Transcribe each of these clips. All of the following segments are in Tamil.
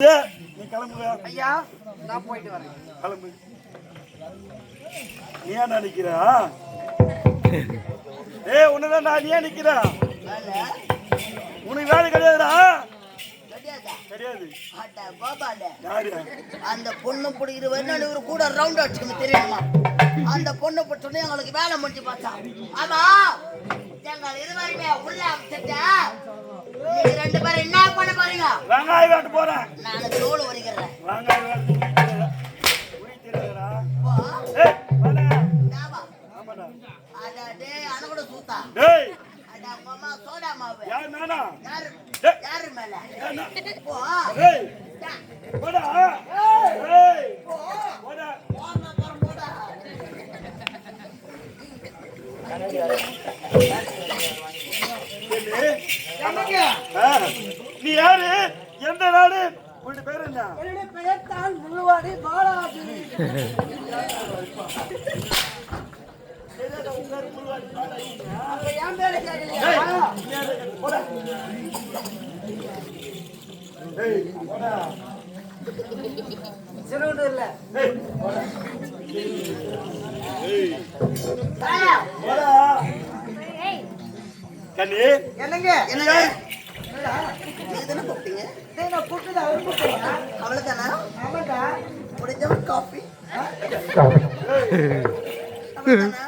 நீ கிளம்புங்க. ஐயா நான் போயிட்டு வரேன். கிளம்பு. நீ ஏன் நிக்கிற? ஏ உன்னதான் நான் ஏன் நிக்கிற? வேலை? உனக்கு வேலை கிடையாதுடா. கிடையாதா? அந்த பொண்ணு பிடிக்கிற வரணும் இவரு கூட ரவுண்ட் அடிச்சுக்கணும் தெரியுமா அந்த பொண்ணு பிடிச்சோடனே எங்களுக்கு வேலை முடிஞ்சு பார்த்தா ஆமா. எங்கள் இருவருமே உள்ள ரெண்டு பேரும் என்ன பண்ண போறீங்க? வெங்காயம் வேட்டு போறேன். நான் தோல் உரிக்கிறேன். வெங்காயம் வேட்டு உனக்கு தெரியாதுடா போ, ஏய் வாடா. தேவா. ஆமாடா. அட டேய் அனகூட சூத்தா. டேய். அட அம்மா சோடா மாவு. யார் மேல? போ. ஏய் டா. போடா ஏய் போடா போன போறோம் போடா என்னது? ஆ, நீ யாரு எந்த நாடு உன் பேர் என்ன என்னுடைய பெயர் தான் முள்ளுவாடி பாலாஜி அப்ப என் பேரை கேட்கலையா? போடா ஏய் போடா சிறுவண்டூர்ல. ஏய் போடா ஏய் தாயா, போடா கண்ணி. என்னங்க? என்னங்க? நீங்க தானே கூப்பிட்டீங்க நான் கூப்பிட்டது அவர் கூப்பிட்டீங்க அவ்வளவுதானா? ஆமாண்டா. முடிஞ்சவன் காஃபி அவ்வளவுதானா? முடிஞ்சவன் காஃபி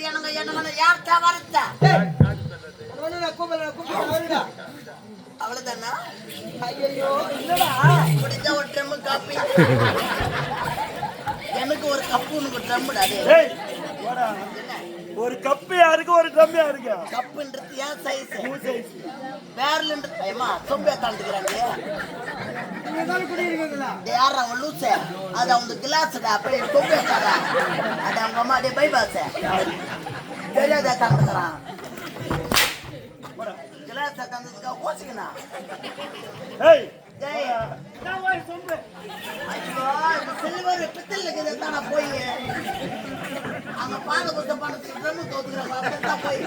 எனக்கு பேரும் என்னங்க, என்னங்கன்னு அவ்வளவுதானா? இல்லடா. முடிஞ்சா ஒரு காப்பி. எனக்கு ஒரு கப்பு உனக்கு ட்ரம்முடா ஒரு கப்பு யாருக்கு ஒரு ட்ரம் யாருக்கு கப்புன்றது ஏன் சைஸ் உன் size. பேரல்ன்றது ஏமா தாண்டுக்கிறாங்க யார் அவன் லூசு? அது அவங்க கிளாஸ்டா அப்படியே தாடா அது அவங்க அம்மா அப்படியே பைபாஸ் தெரியாதா தாண்டுக்கிறான் கிளாஸ் ஐயோ, இந்த சில்வர் பித்தல் தானே போய் அங்க பாத குத்த பணத்துக்கு போய்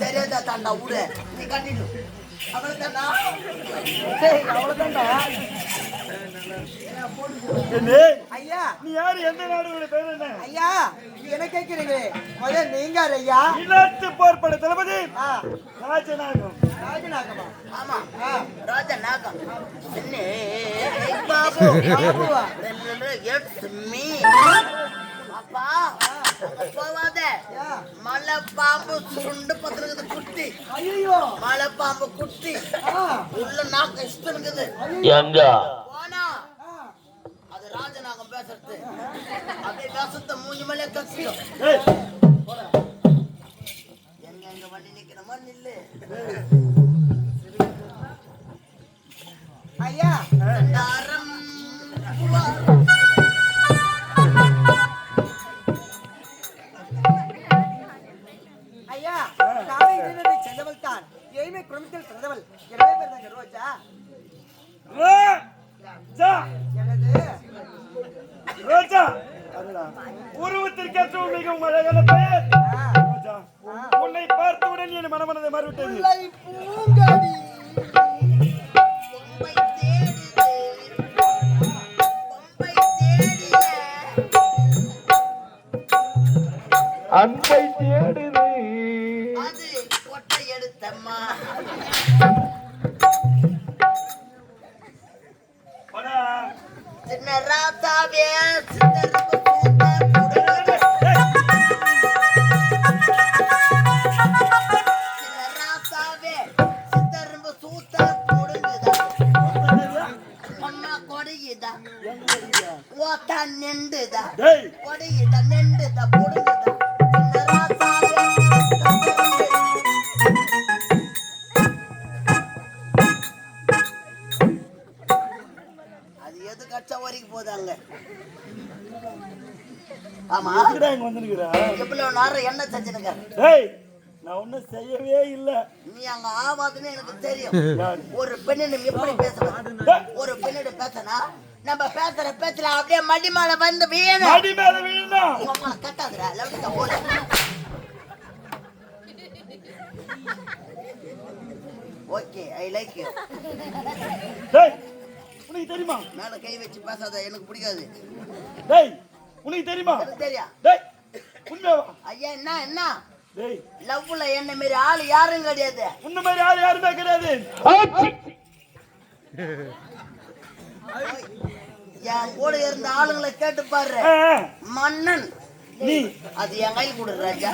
சரியாதா தாண்டா விடு நீ கட்டிடு. அவ்வளவுதானா ஐயா நீ யாரு எந்த நாடு பேர் என்ன ஐயா என்ன கேட்கிறீங்க முதல்ல நீங்க யார் ஐயா இனத்து போர்ப்பட தளபதி ஆ, ராஜநாகமா ஆமா ராஜநாகம் பாபு பாபுவா? எட்ஸ் மீ அப்பா போவாத மலை பாம்பு சுருண்டு ஐயையோ, மலை பாம்பு குட்டி உள்ள நாக்கு இஷ்டம் இருக்குது. எங்க போனா அது ராஜநாகம் பேசுறது. அப்படியே பேசுறத மூஞ்சி மேலே கசியும் ஏய். எங்க எங்க வண்டி நிக்கணுமா நில்லு. ஐயா. தாரம் ஐயா உருவத்திற்கேற்ற மிகவும் அழகான பெயர் உன்னை பார்த்தவுடன் என் மனமனதை மாறிவிட்டது. ஆமா எதுக்குடா இங்க வந்துருக்குற எவ்வளவு நேரம் என்ன செஞ்சுனுங்க ஏய் நான் ஒண்ணும் செய்யவே இல்ல. நீ அங்க ஆவாதுன்னு எனக்கு தெரியும். ஒரு பெண்ணிடம் எப்படி பேசணும்? ஒரு பெண்ணிடம் பேசனா நம்ம பேசுற பேச்சுல அப்படியே மடி மேல வந்து வீணு அடி மேல விழுந்தோம் உங்க அம்மா கட்டாதுடா லவ்லிக்கா போல ஓகே ஐ லைக் யூ டேய் உனக்கு தெரியுமா? மேல கை வச்சு பேசாத எனக்கு பிடிக்காது. டேய் உனக்கு தெரியுமா? தெரியும் டேய் உண்மையாவா? ஐயா என்ன என்ன? டேய். லவ்ல என்ன மாரி ஆள் யாரும் கிடையாது. உன்ன மாதிரி ஆள் யாருமே கிடையாது. என் கூட இருந்த ஆளுங்களை கேட்டு பாரு. மன்னன். நீ. அது என் கையில் கொடு ராஜா.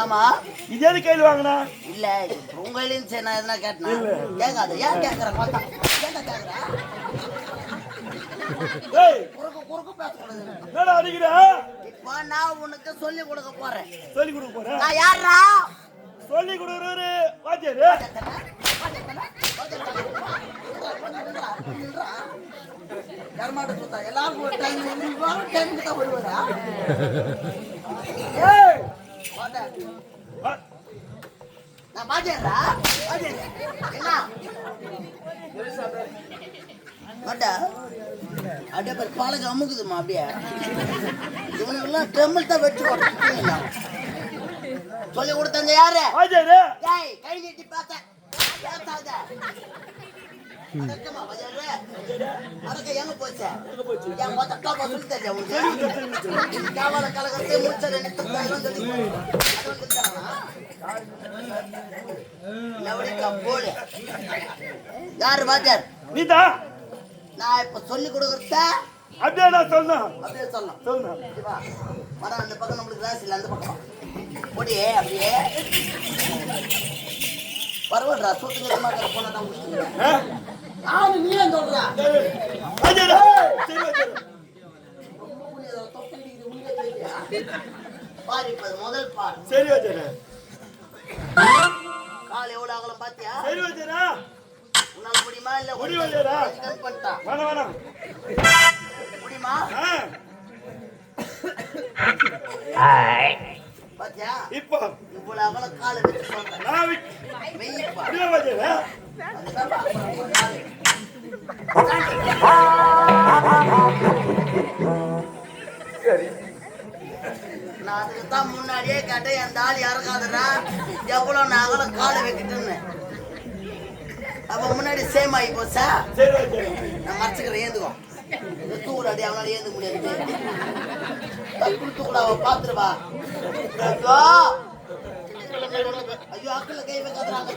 ஆமா. இது எது கையில் வாங்கினா? இல்ல உங்க கையிலும் சரி நான் எதனா கேட்டேனா? கேட்காத ஏன் கேட்கற? பார்த்தா. ஏன்டா கேட்கற? இப்போ நான் உனக்கு சொல்லி கொடுக்க போறேன். சொல்லி கொடுக்க போறேன் நான் யாரா சொல்லி கொடுக்குறவரு வாத்தியாரு கர்மாட்ட சுத்தா எல்லாருக்கும் ஒரு டைம் வரும் டைமுக்கு தான் வருவாரா ஏய் என்ன அப்படியே பேர் பாலக்கு அமுக்குதுமா அப்படியே இவனுக்கெல்லாம் ட்ரம்மில் தான் வச்சு கொடுத்துட்டீங்களா சொல்லி கொடுத்தங்க யாரு? டேய் கை நீட்டி பார்த்தேன் யாரு பாஜார் நீதான் நான் இப்ப சொல்லி கொடுக்கறத அப்படியே நான் சொல்லணும். அப்படியே ஓகேவா? வர அந்த பக்கம் நம்மளுக்கு ராசி இல்லை அந்த பக்கம். அப்படியே அப்படியே. பரவாயில்லடா சூத்துங்க போனா தான் முடிச்சுக்கிறேன் நீ ஏன் சொல்றா. பாரு இப்ப முதல் பார் சரி வாத்தியாரு கால் எவ்வளவு அகலம் பாத்தியா? சரி வாத்தியாரா உன்னால முடியுமா இல்ல முடியும் இல்லையாடா? கண் பண்ணிட்டா வேணாம் வேணாம். முடியுமா? பாத்தியா? இப்போ. இவ்வளவு அகலம் காலை வச்சு சொல்றேன். நான் வெய்யப்பா அதுதான் அதுக்கு தான் முன்னாடியே கேட்டேன் என் தாலி இறக்காதடா எவ்வளவு நான் அகலம் காலை வைக்கிட்டுன்னு அப்ப முன்னாடி சேம் ஆகி போச்சா? நான் மறைச்சுக்கிறேன் ஏந்துக்கோ. தூக்குடா அடி அவனால ஏந்து முடியாது. தூக்குடா அவ பாத்துருவா ஐயோ ஐயோ கை வைக்காதடா அங்க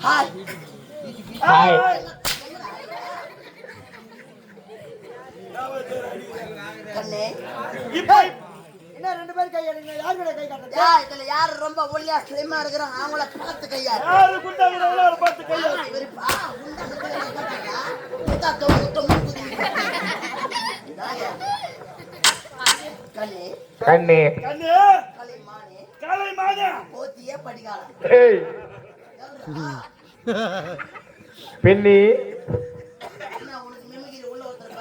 ஹாய் ஹாய் கண்ணே இப்போ என்ன ரெண்டு பேரும் கை எடுங்க யார் கூட கை காட்டுறது? யா இதுல யாரு ரொம்ப ஒல்லியா ஸ்லிம்மா இருக்கிறாங்க அவங்கள பார்த்து கையா யாரு குண்டாங்கிறவங்களோ அவரை பார்த்து கையா இவரு? பா உண்டா கேட்டாங்க முத்தா தொங்கு தொங்கு குதி கண்ணே. கண்ணே. கண்ணு. களிமானே காலை மாதா போத்தியே படிக்காலம் ஏய். பெண்ணி என்ன உனக்கு மிமிகிரி உள்ள ஒருத்தர்.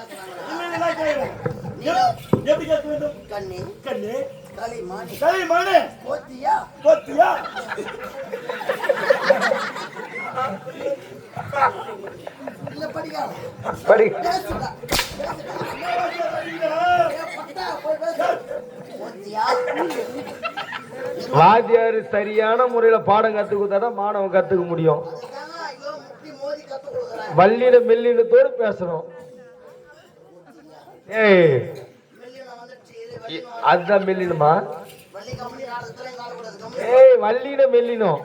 எப்- எப்படி கேட்க வேண்டும்? கண்ணே. கண்ணு. போத்தியா? போத்தியா? இல்ல படி. பேசுடா. வாத்தியார் சரியான முறையில பாடம் கத்து கொடுத்தாதான் மாணவன் கத்துக்க முடியும். வள்ளியில மெல்லினத்தோடு பேசணும் ஏய் அதுதான் மெல்லினுமா ஏய் வள்ளியில மெல்லினம்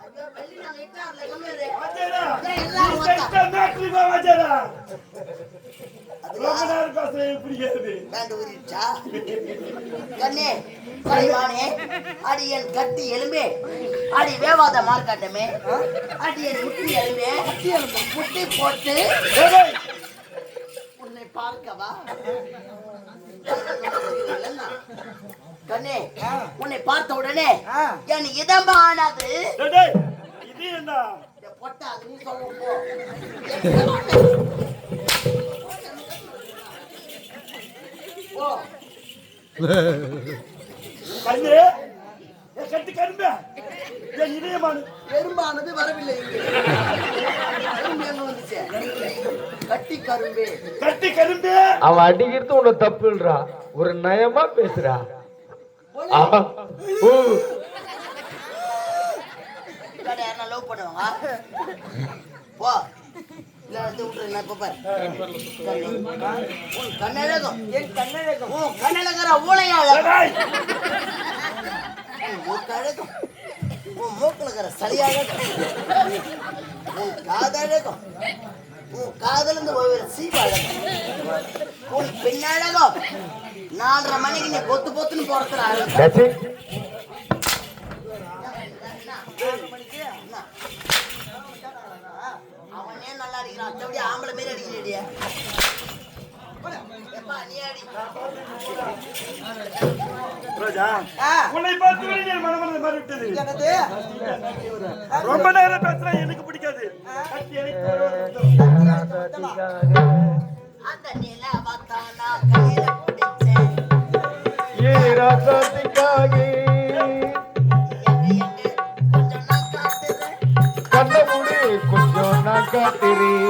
ஐயோ வெள்ளி நாங்க இட்டார்ல கம்பெனி வாத்தியாரா, ஏய், நீ எல்லாம் வந்தா. செத்த மேட்ரிமா வாத்தியாரா. அதுவா? ரொம்ப நேரம் பேசுறது எனக்கு பிடிக்காது. பேண்ட் ஊறிடுச்சா கண்ணே கலைவானே அடி என் கட்டி எலும்பே அடி வேவாத மார்க்காட்டமே அடி என் முட்டி எலும்பே முட்டி போட்டு ஏய், உன்னை பார்க்கவா கண்ணே உன்னை பார்த்த உடனே ஆ. என் இதமா ஆனது. டேய், டேய், இது என்ன? இந்த பொட்டா நீ சொல்ல போ. போ. கண்ணு என் கட்டு கரும்பு. என் இதயமானு எறும்பானது வரவில்லை இங்கு. எறும்பு எங்க வந்துச்சு கட்டி கரும்பு. அவன் அடிக்கிறது உன்னை தப்புன்றா. ஒரு நயமா பேசுறா. கண்ணழகம். என் கண்ணழகம். உன் கண்ணழகர ஊழையாள டேய், உன் மூக்கழகம். உன் மூக்கழகர சளியழகம். உன் காதழகம். காதலிருந்து ஒரு சீவழகம் உன் பின்னழகம் நாலரை மணிக்கு நீ பொத்து பொத்துன்னு போறதுல அழகு? அவனே நல்லா அடிக்கிறான் ஆம்பளை மாரி அடிக்கிறடியா எப்பா நீ அடி ரோஜா ஆ, உன்னை பார்த்து மனமனது ரொம்ப நேரம் பேசுறா எனக்கு பிடிக்காது. ஏ ராசாத்திக்காகி, கண்ணை மூடி கொஞ்சம் நான் காட்டுறேன்